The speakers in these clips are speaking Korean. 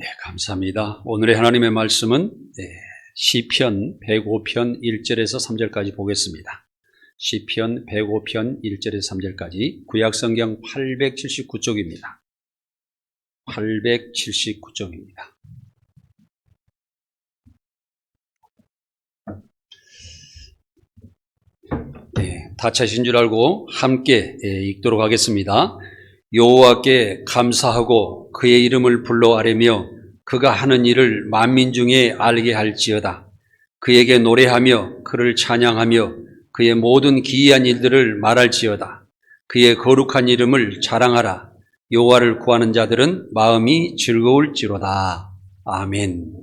네, 감사합니다. 오늘의 하나님의 말씀은 네, 시편 105편 1절에서 3절까지 보겠습니다. 시편 105편 1절에서 3절까지 구약 성경 879쪽입니다. 879쪽입니다. 네, 다 차신 줄 알고 함께 예, 읽도록 하겠습니다. 여호와께 감사하고 그의 이름을 불러 아뢰며 그가 하는 일을 만민 중에 알게 할지어다. 그에게 노래하며 그를 찬양하며 그의 모든 기이한 일들을 말할지어다. 그의 거룩한 이름을 자랑하라. 여호와를 구하는 자들은 마음이 즐거울지로다. 아멘.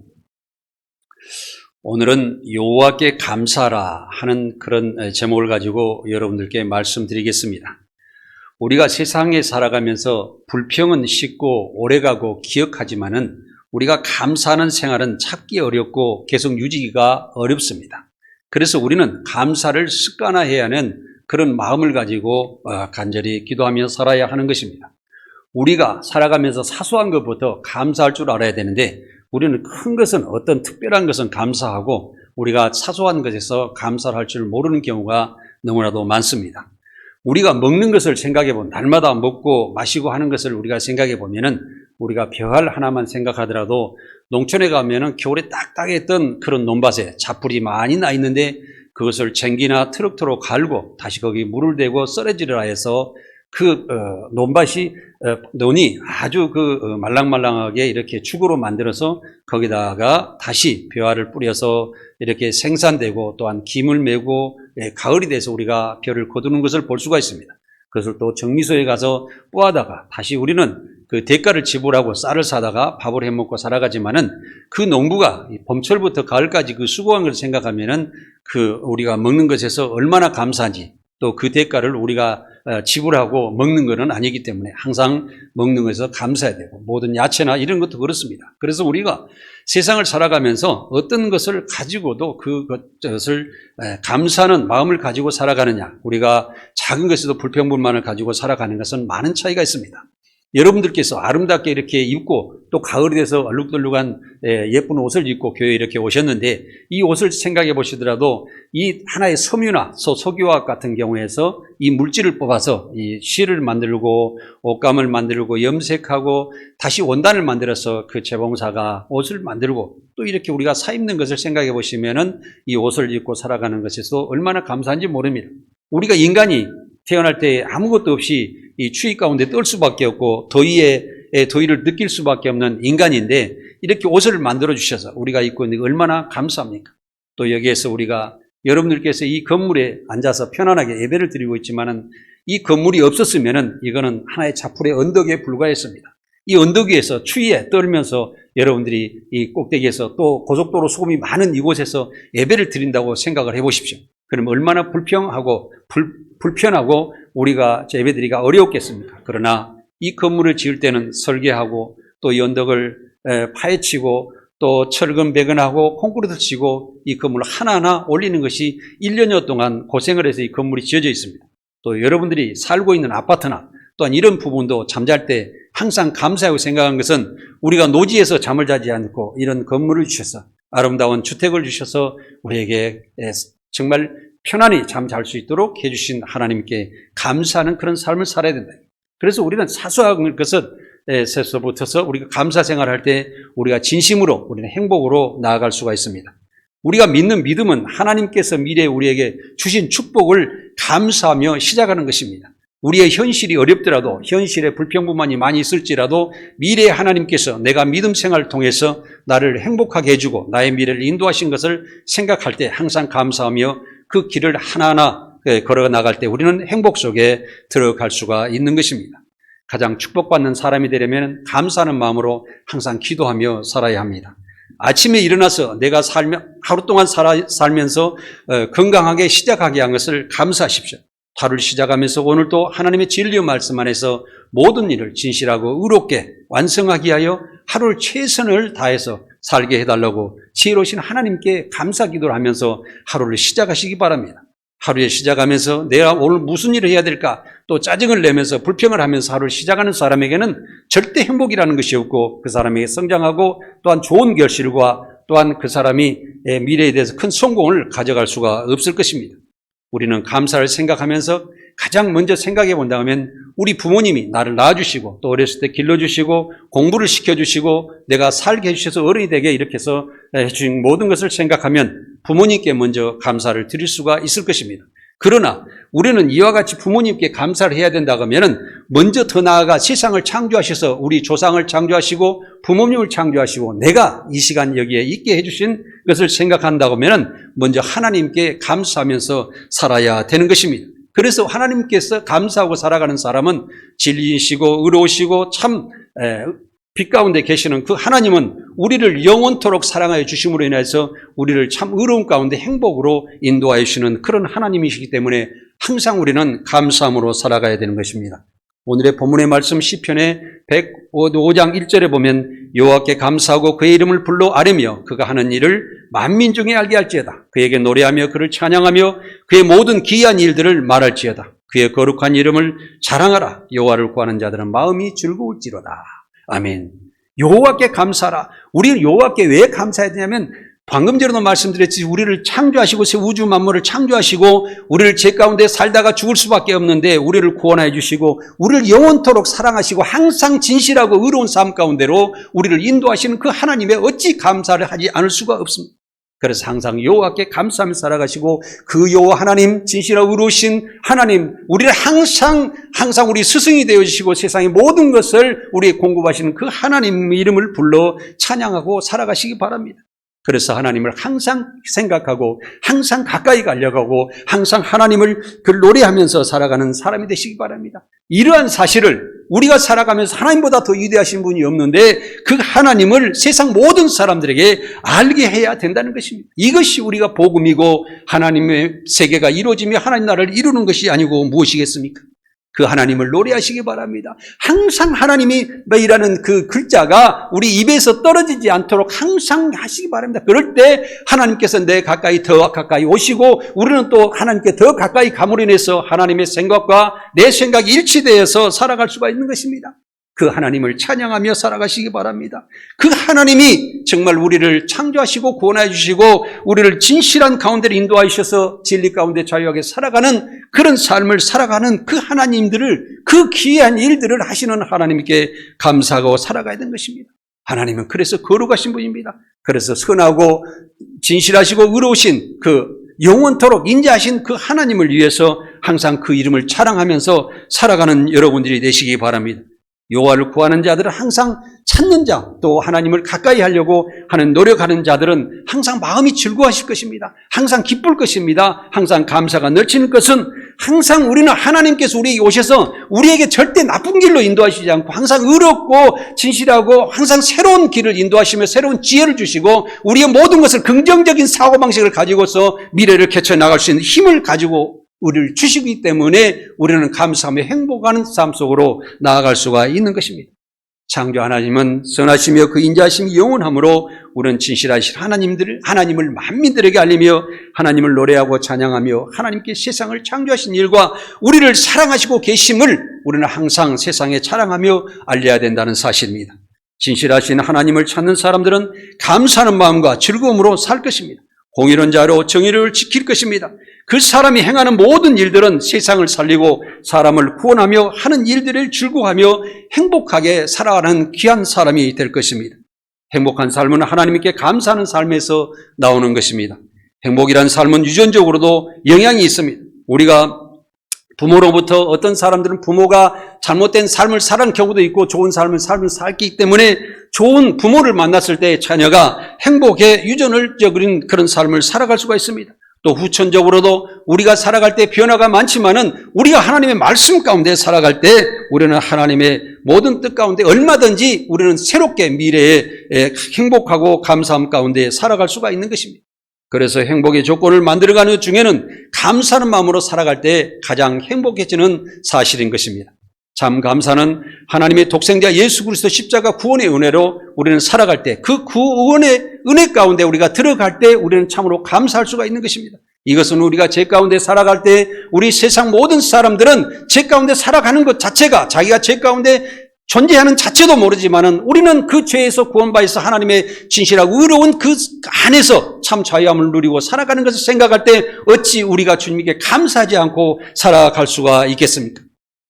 오늘은 여호와께 감사라 하는 그런 제목을 가지고 여러분들께 말씀드리겠습니다. 우리가 세상에 살아가면서 불평은 쉽고 오래가고 기억하지만은 우리가 감사하는 생활은 찾기 어렵고 계속 유지가 어렵습니다. 그래서 우리는 감사를 습관화해야 하는 그런 마음을 가지고 어, 간절히 기도하며 살아야 하는 것입니다. 우리가 살아가면서 사소한 것부터 감사할 줄 알아야 되는데 우리는 큰 것은 어떤 특별한 것은 감사하고 우리가 사소한 것에서 감사를 할 줄 모르는 경우가 너무나도 많습니다. 우리가 먹는 것을 생각해 보면 날마다 먹고 마시고 하는 것을 우리가 생각해 보면은 우리가 벼알 하나만 생각하더라도 농촌에 가면은 겨울에 딱딱했던 그런 논밭에 잡풀이 많이 나 있는데 그것을 쟁기나 트럭터로 갈고 다시 거기 물을 대고 썰어지라 해서 그 어, 논밭이 어, 논이 아주 그 어, 말랑말랑하게 이렇게 축으로 만들어서 거기다가 다시 벼알을 뿌려서 이렇게 생산되고 또한 김을 메고 예, 가을이 돼서 우리가 벼를 거두는 것을 볼 수가 있습니다. 그것을 또 정미소에 가서 뿌하다가 다시 우리는 그 대가를 지불하고 쌀을 사다가 밥을 해 먹고 살아가지만은 그 농부가 이 봄철부터 가을까지 그 수고한 것을 생각하면은 그 우리가 먹는 것에서 얼마나 감사한지 또 그 대가를 우리가 어, 지불하고 먹는 것은 아니기 때문에 항상 먹는 것에서 감사해야 되고 모든 야채나 이런 것도 그렇습니다. 그래서 우리가 세상을 살아가면서 어떤 것을 가지고도 그것을 에, 감사하는 마음을 가지고 살아가느냐 우리가 작은 것에도 불평불만을 가지고 살아가는 것은 많은 차이가 있습니다. 여러분들께서 아름답게 이렇게 입고 또 가을이 돼서 얼룩덜룩한 예, 예쁜 옷을 입고 교회에 이렇게 오셨는데 이 옷을 생각해 보시더라도 이 하나의 섬유나 소, 석유화학 같은 경우에서 이 물질을 뽑아서 이 실을 만들고 옷감을 만들고 염색하고 다시 원단을 만들어서 그 재봉사가 옷을 만들고 또 이렇게 우리가 사 입는 것을 생각해 보시면은 이 옷을 입고 살아가는 것에서 얼마나 감사한지 모릅니다. 우리가 인간이 태어날 때 아무것도 없이 이 추위 가운데 떨 수밖에 없고 더위에 더위를 느낄 수밖에 없는 인간인데 이렇게 옷을 만들어 주셔서 우리가 입고 있는 게 얼마나 감사합니까? 또 여기에서 우리가 여러분들께서 이 건물에 앉아서 편안하게 예배를 드리고 있지만은 이 건물이 없었으면은 이거는 하나의 자풀의 언덕에 불과했습니다. 이 언덕 위에서 추위에 떨면서 여러분들이 이 꼭대기에서 또 고속도로 소음이 많은 이곳에서 예배를 드린다고 생각을 해 보십시오. 그럼 얼마나 불평하고 불, 불편하고 우리가 예배드리기가 어려웠겠습니까? 그러나 이 건물을 지을 때는 설계하고 또이 언덕을 파헤치고 또 철근 배근하고 콘크리트 치고 이 건물을 하나하나 올리는 것이 1년여 동안 고생을 해서 이 건물이 지어져 있습니다. 또 여러분들이 살고 있는 아파트나 또한 이런 부분도 잠잘 때 항상 감사하고 생각한 것은 우리가 노지에서 잠을 자지 않고 이런 건물을 주셔서 아름다운 주택을 주셔서 우리에게 정말 편안히 잠 잘 수 있도록 해주신 하나님께 감사하는 그런 삶을 살아야 된다. 그래서 우리는 사소한 것에서부터서 우리가 감사 생활할 때 우리가 진심으로 우리는 행복으로 나아갈 수가 있습니다. 우리가 믿는 믿음은 하나님께서 미래에 우리에게 주신 축복을 감사하며 시작하는 것입니다. 우리의 현실이 어렵더라도 현실에 불평불만이 많이 있을지라도 미래에 하나님께서 내가 믿음 생활을 통해서 나를 행복하게 해주고 나의 미래를 인도하신 것을 생각할 때 항상 감사하며 그 길을 하나하나 걸어 나갈 때 우리는 행복 속에 들어갈 수가 있는 것입니다. 가장 축복받는 사람이 되려면 감사하는 마음으로 항상 기도하며 살아야 합니다. 아침에 일어나서 내가 살며 하루 동안 살아, 살면서 건강하게 시작하게 한 것을 감사하십시오. 하루를 시작하면서 오늘도 하나님의 진리 말씀 안에서 모든 일을 진실하고 의롭게 완성하기 위하여 하루를 최선을 다해서 살게 해달라고 지혜로우신 하나님께 감사 기도를 하면서 하루를 시작하시기 바랍니다. 하루에 시작하면서 내가 오늘 무슨 일을 해야 될까? 또 짜증을 내면서 불평을 하면서 하루를 시작하는 사람에게는 절대 행복이라는 것이 없고 그 사람에게 성장하고 또한 좋은 결실과 또한 그 사람이 예, 미래에 대해서 큰 성공을 가져갈 수가 없을 것입니다. 우리는 감사를 생각하면서 가장 먼저 생각해 본다면 우리 부모님이 나를 낳아주시고 또 어렸을 때 길러주시고 공부를 시켜주시고 내가 살게 해주셔서 어른이 되게 이렇게 해서 해주신 모든 것을 생각하면 부모님께 먼저 감사를 드릴 수가 있을 것입니다. 그러나 우리는 이와 같이 부모님께 감사를 해야 된다고 하면은 먼저 더 나아가 세상을 창조하셔서 우리 조상을 창조하시고 부모님을 창조하시고 내가 이 시간 여기에 있게 해주신 것을 생각한다고 하면은 먼저 하나님께 감사하면서 살아야 되는 것입니다. 그래서 하나님께서 감사하고 살아가는 사람은 진리이시고 의로우시고 참 빛 가운데 계시는 그 하나님은 우리를 영원토록 사랑하여 주심으로 인해서 우리를 참 의로운 가운데 행복으로 인도하여 주시는 그런 하나님이시기 때문에 항상 우리는 감사함으로 살아가야 되는 것입니다. 오늘의 본문의 말씀 시편의 105장 1절에 보면 여호와께 감사하고 그의 이름을 불러 아뢰며 그가 하는 일을 만민 중에 알게 할지어다. 그에게 노래하며 그를 찬양하며 그의 모든 기이한 일들을 말할지어다. 그의 거룩한 이름을 자랑하라. 여호와를 구하는 자들은 마음이 즐거울지로다. 아멘. 여호와께 감사라. 우리는 여호와께 왜 감사해야 되냐면 방금 전에도 말씀드렸지 우리를 창조하시고 새 우주 만물을 창조하시고 우리를 죄 가운데 살다가 죽을 수밖에 없는데 우리를 구원해 주시고 우리를 영원토록 사랑하시고 항상 진실하고 의로운 삶 가운데로 우리를 인도하시는 그 하나님의 어찌 감사를 하지 않을 수가 없습니다. 그래서 항상 여호와께 감사하며 살아가시고 그 여호와 하나님 진실하고 의로우신 하나님 우리를 항상 항상 우리 스승이 되어 주시고 세상의 모든 것을 우리 공급하시는 그 하나님 이름을 불러 찬양하고 살아가시기 바랍니다. 그래서 하나님을 항상 생각하고 항상 가까이 가려가고 항상 하나님을 그 노래하면서 살아가는 사람이 되시기 바랍니다. 이러한 사실을 우리가 살아가면서 하나님보다 더 위대하신 분이 없는데 그 하나님을 세상 모든 사람들에게 알게 해야 된다는 것입니다. 이것이 우리가 복음이고 하나님의 세계가 이루어지며 하나님 나라를 이루는 것이 아니고 무엇이겠습니까? 그 하나님을 노래하시기 바랍니다. 항상 하나님이 뭐이라는 그 글자가 우리 입에서 떨어지지 않도록 항상 하시기 바랍니다. 그럴 때 하나님께서 내 가까이 더 가까이 오시고 우리는 또 하나님께 더 가까이 감으로 인해서 하나님의 생각과 내 생각이 일치되어서 살아갈 수가 있는 것입니다. 그 하나님을 찬양하며 살아가시기 바랍니다. 그 하나님이 정말 우리를 창조하시고 구원해 주시고 우리를 진실한 가운데로 인도하셔서 진리 가운데 자유하게 살아가는 그런 삶을 살아가는 그 하나님들을 그 귀한 일들을 하시는 하나님께 감사하고 살아가야 되는 것입니다. 하나님은 그래서 거룩하신 분입니다. 그래서 선하고 진실하시고 의로우신 그 영원토록 인자하신 그 하나님을 위해서 항상 그 이름을 자랑하면서 살아가는 여러분들이 되시기 바랍니다. 여호와를 구하는 자들은 항상 찾는 자, 또 하나님을 가까이 하려고 하는 노력하는 자들은 항상 마음이 즐거워하실 것입니다. 항상 기쁠 것입니다. 항상 감사가 넘치는 것은 항상 우리는 하나님께서 우리에게 오셔서 우리에게 절대 나쁜 길로 인도하시지 않고 항상 의롭고 진실하고 항상 새로운 길을 인도하시며 새로운 지혜를 주시고 우리의 모든 것을 긍정적인 사고방식을 가지고서 미래를 개쳐 나갈 수 있는 힘을 가지고 우리를 주시기 때문에 우리는 감사하며 행복하는 삶 속으로 나아갈 수가 있는 것입니다. 창조 하나님은 선하시며 그 인자하심이 영원하므로 우리는 진실하신 하나님들, 하나님을 만민들에게 알리며 하나님을 노래하고 찬양하며 하나님께 세상을 창조하신 일과 우리를 사랑하시고 계심을 우리는 항상 세상에 자랑하며 알려야 된다는 사실입니다. 진실하신 하나님을 찾는 사람들은 감사하는 마음과 즐거움으로 살 것입니다. 공의론 자로 정의를 지킬 것입니다. 그 사람이 행하는 모든 일들은 세상을 살리고 사람을 구원하며 하는 일들을 즐거워하며 행복하게 살아가는 귀한 사람이 될 것입니다. 행복한 삶은 하나님께 감사하는 삶에서 나오는 것입니다. 행복이란 삶은 유전적으로도 영향이 있습니다. 우리가 부모로부터 어떤 사람들은 부모가 잘못된 삶을 살은 경우도 있고 좋은 삶을 삶을 살기 때문에 좋은 부모를 만났을 때 자녀가 행복에 유전을적인 그런 삶을 살아갈 수가 있습니다. 또 후천적으로도 우리가 살아갈 때 변화가 많지만은 우리가 하나님의 말씀 가운데 살아갈 때 우리는 하나님의 모든 뜻 가운데 얼마든지 우리는 새롭게 미래에 행복하고 감사함 가운데 살아갈 수가 있는 것입니다. 그래서 행복의 조건을 만들어가는 중에는 감사하는 마음으로 살아갈 때 가장 행복해지는 사실인 것입니다. 참 감사는 하나님의 독생자 예수 그리스도 십자가 구원의 은혜로 우리는 살아갈 때 그 구원의 은혜 가운데 우리가 들어갈 때 우리는 참으로 감사할 수가 있는 것입니다. 이것은 우리가 죄 가운데 살아갈 때 우리 세상 모든 사람들은 죄 가운데 살아가는 것 자체가 자기가 죄 가운데 존재하는 자체도 모르지만은 우리는 그 죄에서 구원받아서 하나님의 진실하고 의로운 그 안에서 참 자유함을 누리고 살아가는 것을 생각할 때 어찌 우리가 주님께 감사하지 않고 살아갈 수가 있겠습니까?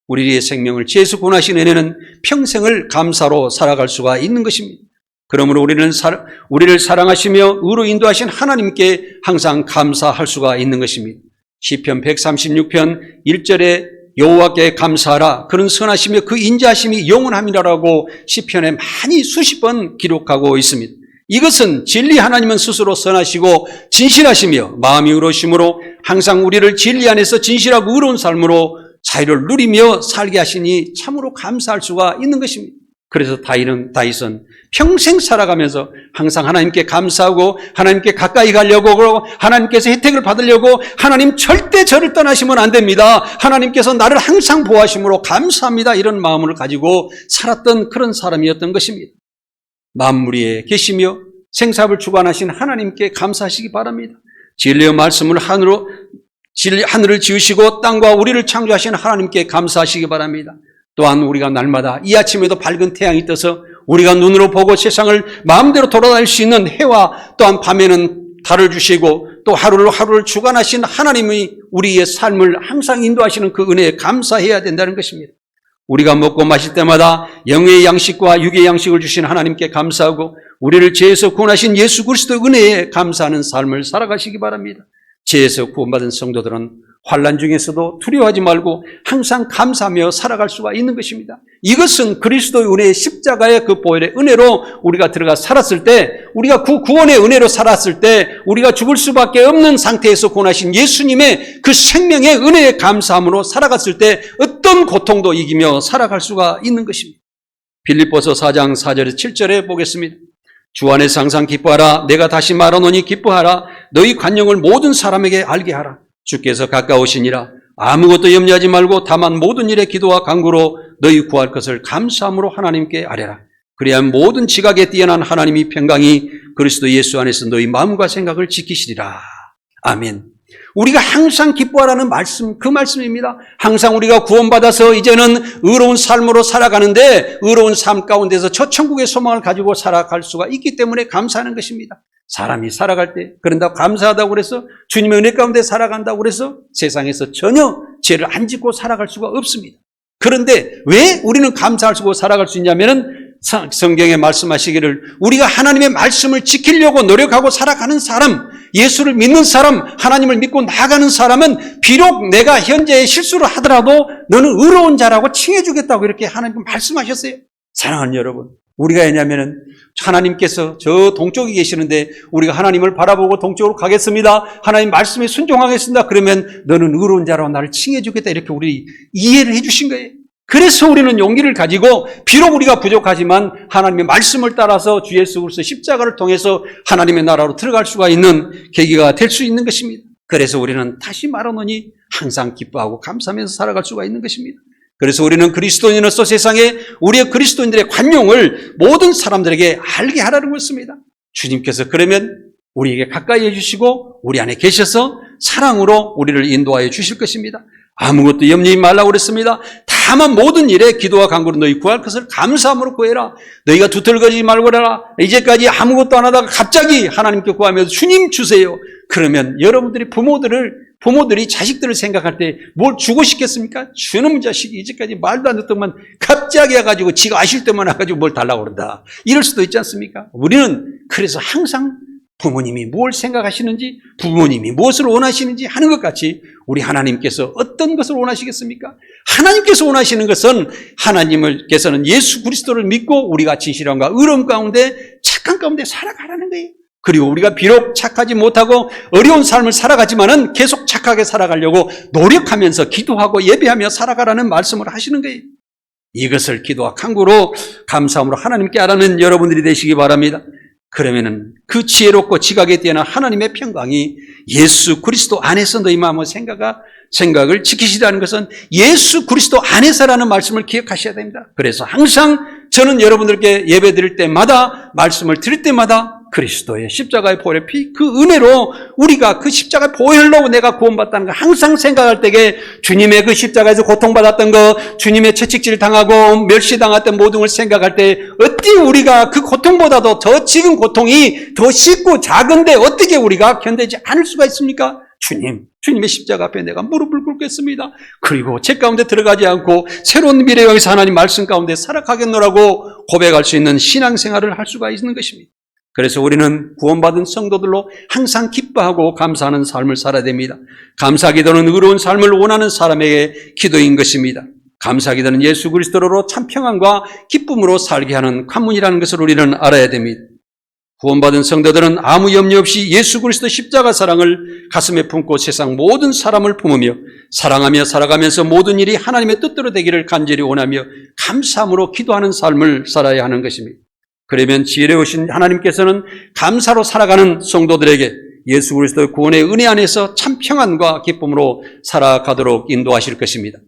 우리의 생명을 죄에서 구원하신 은혜는 평생을 감사로 살아갈 수가 있는 것입니다. 그러므로 우리는 사, 우리를 사랑하시며 의로 인도하신 하나님께 항상 감사할 수가 있는 것입니다. 시편 136편 1절에 여호와께 감사하라 그런 선하시며 그 인자하심이 영원함이라라고 시편에 많이 수십 번 기록하고 있습니다. 이것은 진리 하나님은 스스로 선하시고 진실하시며 마음이 의로심으로 항상 우리를 진리 안에서 진실하고 의로운 삶으로 자유를 누리며 살게 하시니 참으로 감사할 수가 있는 것입니다. 그래서 다윗은, 다윗은 평생 살아가면서 항상 하나님께 감사하고 하나님께 가까이 가려고 그러고 하나님께서 혜택을 받으려고 하나님 절대 저를 떠나시면 안 됩니다. 하나님께서 나를 항상 보호하심으로 감사합니다. 이런 마음을 가지고 살았던 그런 사람이었던 것입니다. 만물에 계시며 생사를 주관하신 하나님께 감사하시기 바랍니다. 진리의 말씀을 하늘로 진리, 하늘을 지으시고 땅과 우리를 창조하신 하나님께 감사하시기 바랍니다. 또한 우리가 날마다 이 아침에도 밝은 태양이 떠서 우리가 눈으로 보고 세상을 마음대로 돌아다닐 수 있는 해와 또한 밤에는 달을 주시고 또 하루를 하루를 주관하신 하나님이 우리의 삶을 항상 인도하시는 그 은혜에 감사해야 된다는 것입니다. 우리가 먹고 마실 때마다 영의 양식과 육의 양식을 주신 하나님께 감사하고 우리를 죄에서 구원하신 예수 그리스도 은혜에 감사하는 삶을 살아가시기 바랍니다. 죄에서 구원받은 성도들은 환란 중에서도 두려워하지 말고 항상 감사하며 살아갈 수가 있는 것입니다. 이것은 그리스도의 은혜의 십자가의 그 보혈의 은혜로 우리가 들어가 살았을 때, 우리가 그 구원의 은혜로 살았을 때, 우리가 죽을 수밖에 없는 상태에서 구원하신 예수님의 그 생명의 은혜에 감사함으로 살아갔을 때 어떤 고통도 이기며 살아갈 수가 있는 것입니다. 빌립보서 4장 4절에 7절에 보겠습니다. 주 안에서 항상 기뻐하라. 내가 다시 말하노니 기뻐하라. 너희 관용을 모든 사람에게 알게 하라. 주께서 가까우시니라. 아무것도 염려하지 말고 다만 모든 일에 기도와 간구로 너희 구할 것을 감사함으로 하나님께 아뢰라. 그래야 모든 지각에 뛰어난 하나님이 평강이 그리스도 예수 안에서 너희 마음과 생각을 지키시리라. 아멘. 우리가 항상 기뻐하라는 말씀, 그 말씀입니다. 항상 우리가 구원받아서 이제는 의로운 삶으로 살아가는데 의로운 삶 가운데서 저 천국의 소망을 가지고 살아갈 수가 있기 때문에 감사하는 것입니다. 사람이 살아갈 때 그런다고 감사하다고 그래서 주님의 은혜 가운데 살아간다고 그래서 세상에서 전혀 죄를 안 짓고 살아갈 수가 없습니다. 그런데 왜 우리는 감사할 수 있고 살아갈 수 있냐면은 성경에 말씀하시기를 우리가 하나님의 말씀을 지키려고 노력하고 살아가는 사람, 예수를 믿는 사람, 하나님을 믿고 나가는 사람은 비록 내가 현재 실수를 하더라도 너는 의로운 자라고 칭해주겠다고 이렇게 하나님 말씀하셨어요. 사랑하는 여러분, 우리가 왜냐면은 하나님께서 저 동쪽에 계시는데 우리가 하나님을 바라보고 동쪽으로 가겠습니다. 하나님 말씀에 순종하겠습니다. 그러면 너는 의로운 자라고 나를 칭해 주겠다. 이렇게 우리 이해를 해 주신 거예요. 그래서 우리는 용기를 가지고 비록 우리가 부족하지만 하나님의 말씀을 따라서 주 예수 그리스도 십자가를 통해서 하나님의 나라로 들어갈 수가 있는 계기가 될 수 있는 것입니다. 그래서 우리는 다시 말하노니 항상 기뻐하고 감사하면서 살아갈 수가 있는 것입니다. 그래서 우리는 그리스도인으로서 세상에 우리의 그리스도인들의 관용을 모든 사람들에게 알게 하라는 것입니다. 주님께서 그러면 우리에게 가까이 해주시고 우리 안에 계셔서 사랑으로 우리를 인도하여 주실 것입니다. 아무것도 염려하지 말라고 그랬습니다. 다만 모든 일에 기도와 간구로 너희 구할 것을 감사함으로 구해라. 너희가 두틀거리지 말고 라 이제까지 아무것도 안 하다가 갑자기 하나님께 구하면서 주님 주세요. 그러면 여러분들이 부모들을 부모들이 자식들을 생각할 때 뭘 주고 싶겠습니까? 주는 자식이 이제까지 말도 안 듣더만 갑자기 와가지고 지가 아실 때만 와가지고 뭘 달라고 그런다. 이럴 수도 있지 않습니까? 우리는 그래서 항상 부모님이 뭘 생각하시는지, 부모님이 무엇을 원하시는지 하는 것 같이 우리 하나님께서 어떤 것을 원하시겠습니까? 하나님께서 원하시는 것은 하나님께서는 예수 그리스도를 믿고 우리가 진실함과 의로움 가운데 착한 가운데 살아가라는 거예요. 그리고 우리가 비록 착하지 못하고 어려운 삶을 살아가지만은 계속 착하게 살아가려고 노력하면서 기도하고 예배하며 살아가라는 말씀을 하시는 거예요. 이것을 기도와 강구로 감사함으로 하나님께 알아는 여러분들이 되시기 바랍니다. 그러면은 그 지혜롭고 지각에 뛰어난 하나님의 평강이 예수 그리스도 안에서 너희 마음의 생각과 생각을 지키시다는 것은 예수 그리스도 안에서라는 말씀을 기억하셔야 됩니다. 그래서 항상 저는 여러분들께 예배 드릴 때마다 말씀을 드릴 때마다 그리스도의 십자가의 보혈의 피, 그 은혜로 우리가 그 십자가의 보혈로 내가 구원받다는 거 항상 생각할 때에 주님의 그 십자가에서 고통받았던 거, 주님의 채찍질 당하고 멸시당했던 모든 걸 생각할 때 어찌 우리가 그 고통보다도 더 지금 고통이 더 쉽고 작은데 어떻게 우리가 견디지 않을 수가 있습니까? 주님, 주님의 십자가 앞에 내가 무릎을 꿇겠습니다. 그리고 제 가운데 들어가지 않고 새로운 미래 여기서 하나님 말씀 가운데 살아가겠노라고 고백할 수 있는 신앙생활을 할 수가 있는 것입니다. 그래서 우리는 구원받은 성도들로 항상 기뻐하고 감사하는 삶을 살아야 됩니다. 감사 기도는 의로운 삶을 원하는 사람에게 기도인 것입니다. 감사 기도는 예수 그리스도로 참 평안과 기쁨으로 살게 하는 관문이라는 것을 우리는 알아야 됩니다. 구원받은 성도들은 아무 염려 없이 예수 그리스도 십자가 사랑을 가슴에 품고 세상 모든 사람을 품으며 사랑하며 살아가면서 모든 일이 하나님의 뜻대로 되기를 간절히 원하며 감사함으로 기도하는 삶을 살아야 하는 것입니다. 그러면 지혜로우신 하나님께서는 감사로 살아가는 성도들에게 예수 그리스도의 구원의 은혜 안에서 참 평안과 기쁨으로 살아가도록 인도하실 것입니다.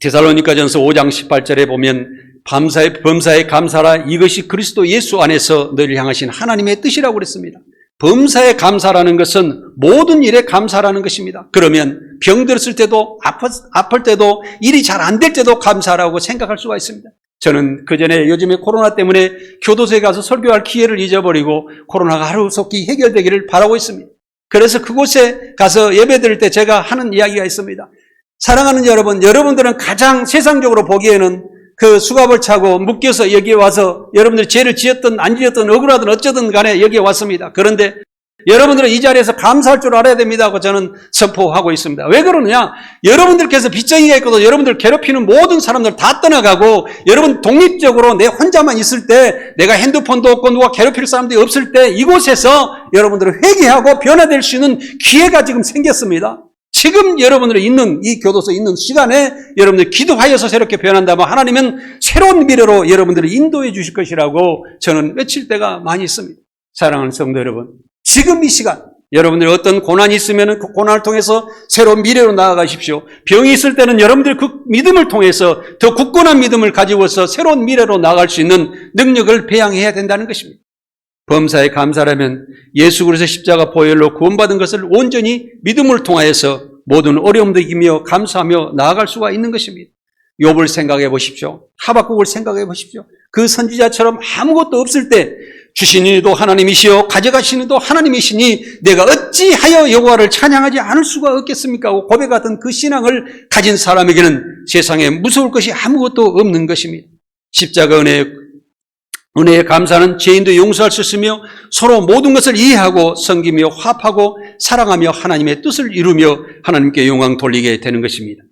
데살로니가전서 5장 18절에 보면 밤사의 범사에 감사라 이것이 그리스도 예수 안에서 너를 향하신 하나님의 뜻이라고 그랬습니다. 범사에 감사라는 것은 모든 일에 감사라는 것입니다. 그러면 병들었을 때도 아팠, 아플 때도 일이 잘 안 될 때도 감사라고 생각할 수가 있습니다. 저는 그 전에 요즘에 코로나 때문에 교도소에 가서 설교할 기회를 잊어버리고 코로나가 하루속히 해결되기를 바라고 있습니다. 그래서 그곳에 가서 예배 드릴 때 제가 하는 이야기가 있습니다. 사랑하는 여러분, 여러분들은 가장 세상적으로 보기에는 그 수갑을 차고 묶여서 여기에 와서 여러분들이 죄를 지었든 안 지었든 억울하든 어쩌든 간에 여기에 왔습니다. 그런데 여러분들은 이 자리에서 감사할 줄 알아야 됩니다 하고 저는 선포하고 있습니다. 왜 그러느냐? 여러분들께서 빚쟁이가 있거든 여러분들 괴롭히는 모든 사람들 다 떠나가고 여러분 독립적으로 내 혼자만 있을 때 내가 핸드폰도 없고 누가 괴롭힐 사람들이 없을 때 이곳에서 여러분들을 회개하고 변화될 수 있는 기회가 지금 생겼습니다. 지금 여러분들이 있는 이 교도소에 있는 시간에 여러분들 기도하여서 새롭게 변한다면 하나님은 새로운 미래로 여러분들을 인도해 주실 것이라고 저는 외칠 때가 많이 있습니다. 사랑하는 성도 여러분, 지금 이 시간 여러분들이 어떤 고난이 있으면 그 고난을 통해서 새로운 미래로 나아가십시오. 병이 있을 때는 여러분들 그 믿음을 통해서 더 굳건한 믿음을 가지고서 새로운 미래로 나아갈 수 있는 능력을 배양해야 된다는 것입니다. 범사에 감사라면 예수 그리스도 십자가 보혈로 구원받은 것을 온전히 믿음을 통하여서 모든 어려움도 이기며 감사하며 나아갈 수가 있는 것입니다. 욥을 생각해 보십시오. 하박국을 생각해 보십시오. 그 선지자처럼 아무것도 없을 때 주신 이도 하나님이시요 가져가신 이도 하나님이시니 내가 어찌하여 여호와를 찬양하지 않을 수가 없겠습니까? 고백하던 그 신앙을 가진 사람에게는 세상에 무서울 것이 아무것도 없는 것입니다. 십자가 은혜 은혜에 감사는 죄인도 용서할 수 있으며 서로 모든 것을 이해하고 섬기며 화합하고 사랑하며 하나님의 뜻을 이루며 하나님께 영광 돌리게 되는 것입니다.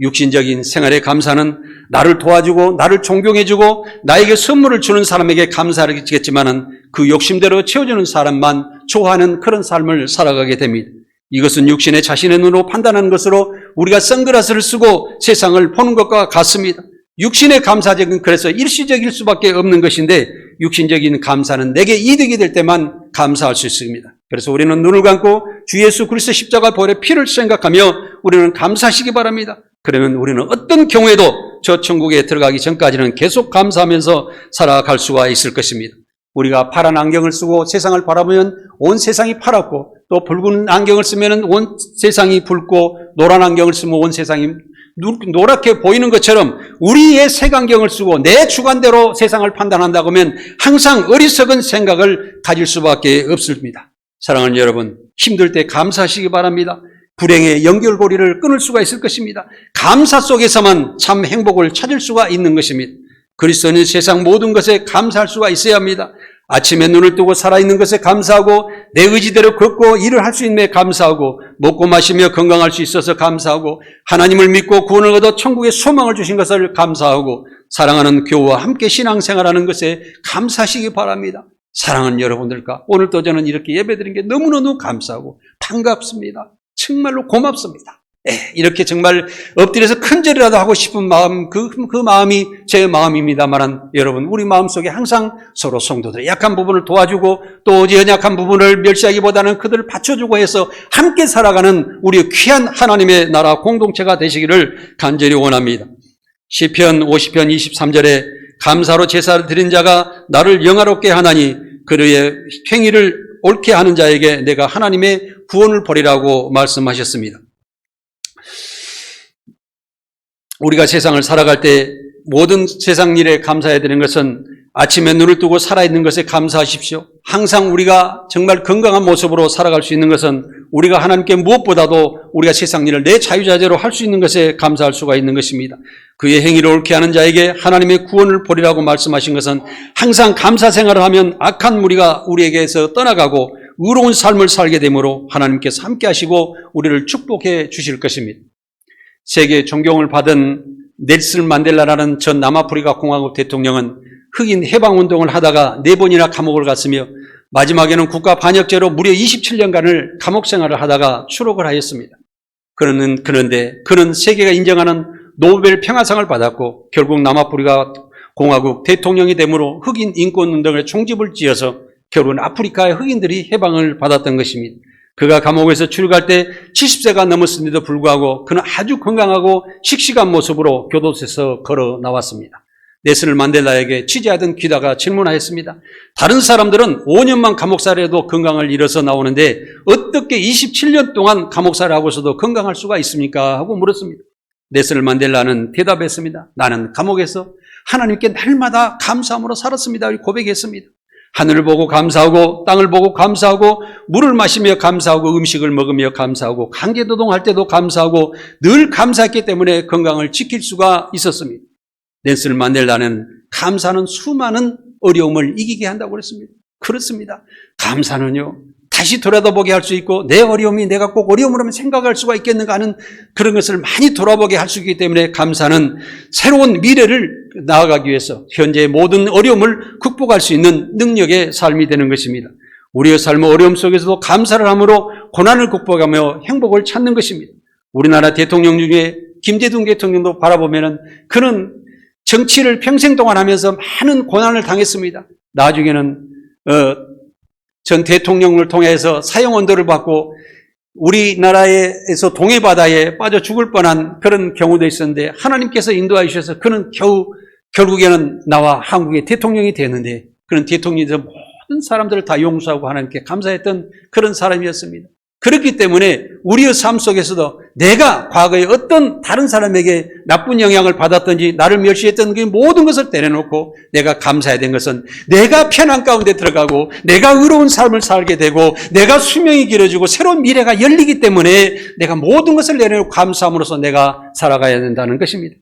육신적인 생활의 감사는 나를 도와주고 나를 존경해주고 나에게 선물을 주는 사람에게 감사하겠지만은 그 욕심대로 채워주는 사람만 좋아하는 그런 삶을 살아가게 됩니다. 이것은 육신의 자신의 눈으로 판단하는 것으로 우리가 선글라스를 쓰고 세상을 보는 것과 같습니다. 육신의 감사적인 그래서 일시적일 수밖에 없는 것인데 육신적인 감사는 내게 이득이 될 때만 감사할 수 있습니다. 그래서 우리는 눈을 감고 주 예수 그리스도 십자가 보혈의 피를 생각하며 우리는 감사하시기 바랍니다. 그러면 우리는 어떤 경우에도 저 천국에 들어가기 전까지는 계속 감사하면서 살아갈 수가 있을 것입니다. 우리가 파란 안경을 쓰고 세상을 바라보면 온 세상이 파랗고 또 붉은 안경을 쓰면 온 세상이 붉고 노란 안경을 쓰면 온 세상이 노랗게 보이는 것처럼 우리의 색안경을 쓰고 내 주관대로 세상을 판단한다고 하면 항상 어리석은 생각을 가질 수밖에 없습니다. 사랑하는 여러분, 힘들 때 감사하시기 바랍니다. 불행의 연결고리를 끊을 수가 있을 것입니다. 감사 속에서만 참 행복을 찾을 수가 있는 것입니다. 그리스도는 세상 모든 것에 감사할 수가 있어야 합니다. 아침에 눈을 뜨고 살아있는 것에 감사하고 내 의지대로 걷고 일을 할 수 있는 데 감사하고 먹고 마시며 건강할 수 있어서 감사하고 하나님을 믿고 구원을 얻어 천국의 소망을 주신 것을 감사하고 사랑하는 교우와 함께 신앙생활하는 것에 감사하시기 바랍니다. 사랑하는 여러분들과 오늘도 저는 이렇게 예배드린 게 너무너무 감사하고 반갑습니다. 정말로 고맙습니다. 예, 이렇게 정말 엎드려서 큰 절이라도 하고 싶은 마음, 그, 그 마음이 제 마음입니다만 여러분, 우리 마음 속에 항상 서로 성도들의 약한 부분을 도와주고 또 연약한 부분을 멸시하기보다는 그들을 받쳐주고 해서 함께 살아가는 우리 귀한 하나님의 나라 공동체가 되시기를 간절히 원합니다. 시편 50편 23절에 감사로 제사를 드린 자가 나를 영화롭게 하나니 그의 행위를 옳게 하는 자에게 내가 하나님의 구원을 벌이라고 말씀하셨습니다. 우리가 세상을 살아갈 때 모든 세상 일에 감사해야 되는 것은 아침에 눈을 뜨고 살아있는 것에 감사하십시오. 항상 우리가 정말 건강한 모습으로 살아갈 수 있는 것은 우리가 하나님께 무엇보다도 우리가 세상 일을 내 자유자재로 할 수 있는 것에 감사할 수가 있는 것입니다. 그의 행위를 옳게 하는 자에게 하나님의 구원을 보리라고 말씀하신 것은 항상 감사 생활을 하면 악한 무리가 우리에게서 떠나가고 의로운 삶을 살게 되므로 하나님께서 함께 하시고 우리를 축복해 주실 것입니다. 세계 존경을 받은 넬슨 만델라라는 전 남아프리카 공화국 대통령은 흑인 해방 운동을 하다가 네 번이나 감옥을 갔으며 마지막에는 국가 반역죄로 무려 27년간을 감옥 생활을 하다가 추록을 하였습니다. 그는 그런데 그는 세계가 인정하는 노벨 평화상을 받았고 결국 남아프리카 공화국 대통령이 되므로 흑인 인권 운동에 총집을 지어서 결국은 아프리카의 흑인들이 해방을 받았던 것입니다. 그가 감옥에서 출국할 때 70세가 넘었음에도 불구하고 그는 아주 건강하고 씩씩한 모습으로 교도소에서 걸어 나왔습니다. 네슨을 만델라에게 취재하던 기자가 질문하였습니다. 다른 사람들은 5년만 감옥살이해도 건강을 잃어서 나오는데 어떻게 27년 동안 감옥살이 하고서도 건강할 수가 있습니까? 하고 물었습니다. 네슨을 만델라는 대답했습니다. 나는 감옥에서 하나님께 날마다 감사함으로 살았습니다. 고백했습니다. 하늘을 보고 감사하고 땅을 보고 감사하고 물을 마시며 감사하고 음식을 먹으며 감사하고 강제노동할 때도 감사하고 늘 감사했기 때문에 건강을 지킬 수가 있었습니다. Nel슨 만델라는 감사는 수많은 어려움을 이기게 한다고 그랬습니다. 그렇습니다. 감사는요. 다시 돌아다보게 할 수 있고 내 어려움이 내가 꼭 어려움으로 생각할 수가 있겠는가 하는 그런 것을 많이 돌아보게 할 수 있기 때문에 감사는 새로운 미래를 나아가기 위해서 현재의 모든 어려움을 극복할 수 있는 능력의 삶이 되는 것입니다. 우리의 삶의 어려움 속에서도 감사를 함으로 고난을 극복하며 행복을 찾는 것입니다. 우리나라 대통령 중에 김대중 대통령도 바라보면은 그는 정치를 평생 동안 하면서 많은 고난을 당했습니다. 나중에는 어, 전 대통령을 통해서 사형 언도를 받고 우리나라에서 동해바다에 빠져 죽을 뻔한 그런 경우도 있었는데 하나님께서 인도하여 주셔서 그는 겨우 결국에는 나와 한국의 대통령이 되는데 그런 대통령이 모든 사람들을 다 용서하고 하나님께 감사했던 그런 사람이었습니다. 그렇기 때문에 우리의 삶 속에서도 내가 과거에 어떤 다른 사람에게 나쁜 영향을 받았든지 나를 멸시했던 그 모든 것을 때려놓고 내가 감사해야 된 것은 내가 편안 가운데 들어가고 내가 의로운 삶을 살게 되고 내가 수명이 길어지고 새로운 미래가 열리기 때문에 내가 모든 것을 내려놓고 감사함으로써 내가 살아가야 된다는 것입니다.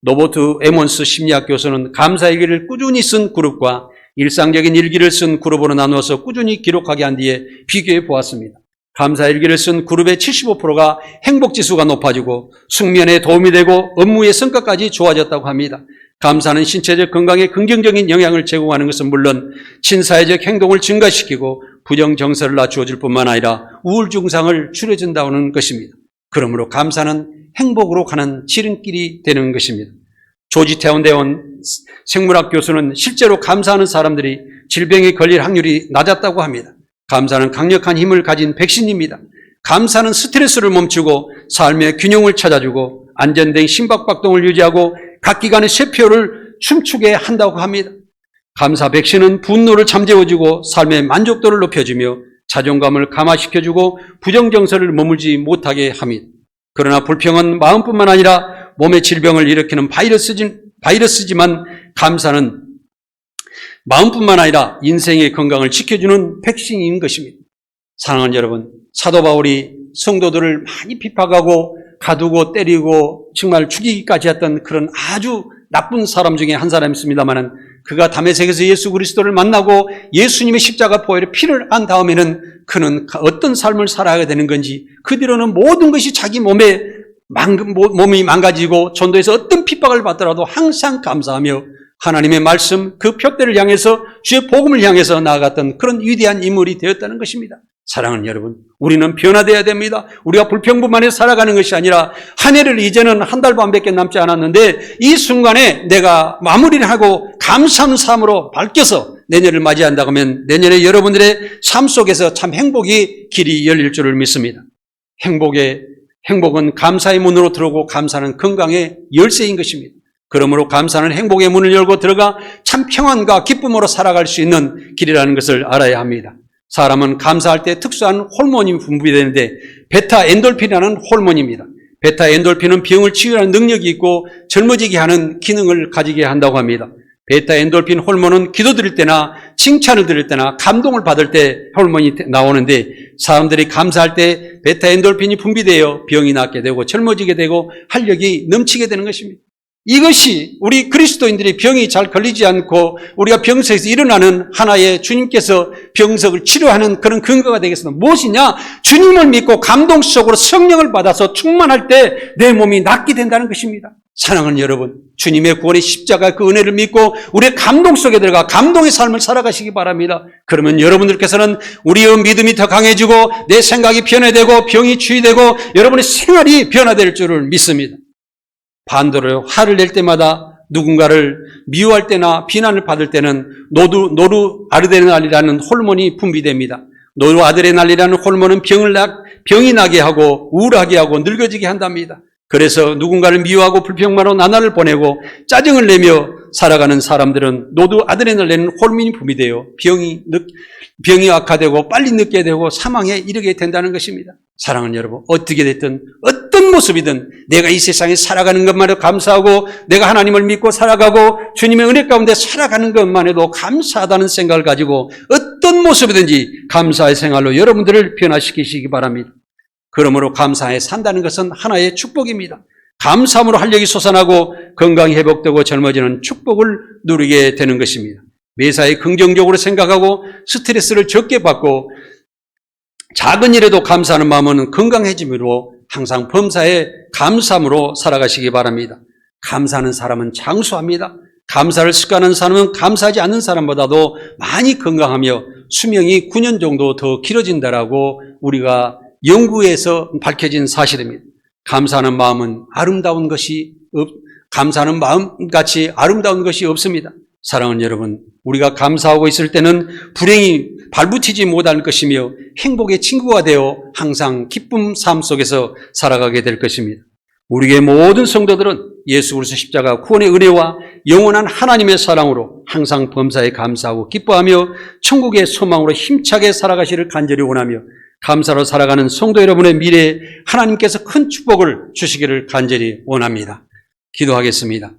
노보트 에몬스 심리학 교수는 감사 일기를 꾸준히 쓴 그룹과 일상적인 일기를 쓴 그룹으로 나누어서 꾸준히 기록하게 한 뒤에 비교해 보았습니다. 감사 일기를 쓴 그룹의 75%가 행복지수가 높아지고 숙면에 도움이 되고 업무의 성과까지 좋아졌다고 합니다. 감사는 신체적 건강에 긍정적인 영향을 제공하는 것은 물론 친사회적 행동을 증가시키고 부정 정서를 낮추어 줄 뿐만 아니라 우울 증상을 줄여준다는 것입니다. 그러므로 감사는 행복으로 가는 지름길이 되는 것입니다. 조지태원 대원 생물학 교수는 실제로 감사하는 사람들이 질병에 걸릴 확률이 낮았다고 합니다. 감사는 강력한 힘을 가진 백신입니다. 감사는 스트레스를 멈추고 삶의 균형을 찾아주고 안전된 심박박동을 유지하고 각 기관의 쇠표를 춤추게 한다고 합니다. 감사 백신은 분노를 잠재워주고 삶의 만족도를 높여주며 자존감을 감화시켜주고 부정정서를 머물지 못하게 합니다. 그러나 불평은 마음뿐만 아니라 몸의 질병을 일으키는 바이러스지, 바이러스지만 감사는 마음뿐만 아니라 인생의 건강을 지켜주는 백신인 것입니다. 사랑하는 여러분, 사도 바울이 성도들을 많이 비판하고 가두고 때리고 정말 죽이기까지 했던 그런 아주 나쁜 사람 중에 한 사람이 있습니다만은 그가 담에색에서 예수 그리스도를 만나고 예수님의 십자가 보혈에 피를 한 다음에는 그는 어떤 삶을 살아야 되는 건지 그 뒤로는 모든 것이 자기 몸에 망, 몸이 망가지고 전도에서 어떤 핍박을 받더라도 항상 감사하며 하나님의 말씀 그 표대를 향해서 주의 복음을 향해서 나아갔던 그런 위대한 인물이 되었다는 것입니다. 사랑하는 여러분, 우리는 변화되어야 됩니다. 우리가 불평분만에 살아가는 것이 아니라 한 해를 이제는 한 달 반밖에 남지 않았는데 이 순간에 내가 마무리를 하고 감사하는 삶으로 밝혀서 내년을 맞이한다고 하면 내년에 여러분들의 삶 속에서 참 행복이 길이 열릴 줄을 믿습니다. 행복의 행복은 감사의 문으로 들어오고 감사는 건강의 열쇠인 것입니다. 그러므로 감사는 행복의 문을 열고 들어가 참 평안과 기쁨으로 살아갈 수 있는 길이라는 것을 알아야 합니다. 사람은 감사할 때 특수한 호르몬이 분비되는데 베타 엔돌핀이라는 호르몬입니다. 베타 엔돌핀은 병을 치유하는 능력이 있고 젊어지게 하는 기능을 가지게 한다고 합니다. 베타 엔돌핀 호르몬은 기도 드릴 때나 칭찬을 드릴 때나 감동을 받을 때 호르몬이 나오는데 사람들이 감사할 때 베타 엔돌핀이 분비되어 병이 낫게 되고 젊어지게 되고 활력이 넘치게 되는 것입니다. 이것이 우리 그리스도인들이 병이 잘 걸리지 않고 우리가 병석에서 일어나는 하나의 주님께서 병석을 치료하는 그런 근거가 되겠습니다. 무엇이냐? 주님을 믿고 감동 속으로 성령을 받아서 충만할 때 내 몸이 낫게 된다는 것입니다. 사랑하는 여러분, 주님의 구원의 십자가 그 은혜를 믿고 우리의 감동 속에 들어가 감동의 삶을 살아가시기 바랍니다. 그러면 여러분들께서는 우리의 믿음이 더 강해지고 내 생각이 변화되고 병이 치유되고 여러분의 생활이 변화될 줄을 믿습니다. 반대로 화를 낼 때마다 누군가를 미워할 때나 비난을 받을 때는 노두, 노루 아르데날이라는 호르몬이 분비됩니다. 노루 아드레날이라는 호르몬은 병을 나, 병이 나게 하고 우울하게 하고 늙어지게 한답니다. 그래서 누군가를 미워하고 불평만으로 나날을 보내고 짜증을 내며 살아가는 사람들은 노두 아드레날레는 호르몬이 분비되어 병이 늦, 병이 악화되고 빨리 늙게 되고 사망에 이르게 된다는 것입니다. 사랑하는 여러분, 어떻게 됐든 모습이든 내가 이 세상에 살아가는 것만으로 감사하고 내가 하나님을 믿고 살아가고 주님의 은혜 가운데 살아가는 것만 해도 감사하다는 생각을 가지고 어떤 모습이든지 감사의 생활로 여러분들을 변화시키시기 바랍니다. 그러므로 감사에 산다는 것은 하나의 축복입니다. 감사함으로 활력이 솟아나고 건강이 회복되고 젊어지는 축복을 누리게 되는 것입니다. 매사에 긍정적으로 생각하고 스트레스를 적게 받고 작은 일에도 감사하는 마음은 건강해짐으로 항상 범사에 감사함으로 살아가시기 바랍니다. 감사하는 사람은 장수합니다. 감사를 습관하는 사람은 감사하지 않는 사람보다도 많이 건강하며 수명이 9년 정도 더 길어진다라고 우리가 연구에서 밝혀진 사실입니다. 감사하는 마음은 아름다운 것이 없, 감사하는 마음 같이 아름다운 것이 없습니다. 사랑하는 여러분, 우리가 감사하고 있을 때는 불행이 발붙이지 못할 것이며 행복의 친구가 되어 항상 기쁨 삶 속에서 살아가게 될 것입니다. 우리의 모든 성도들은 예수 그리스도 십자가 구원의 은혜와 영원한 하나님의 사랑으로 항상 범사에 감사하고 기뻐하며 천국의 소망으로 힘차게 살아가시를 간절히 원하며 감사로 살아가는 성도 여러분의 미래에 하나님께서 큰 축복을 주시기를 간절히 원합니다. 기도하겠습니다.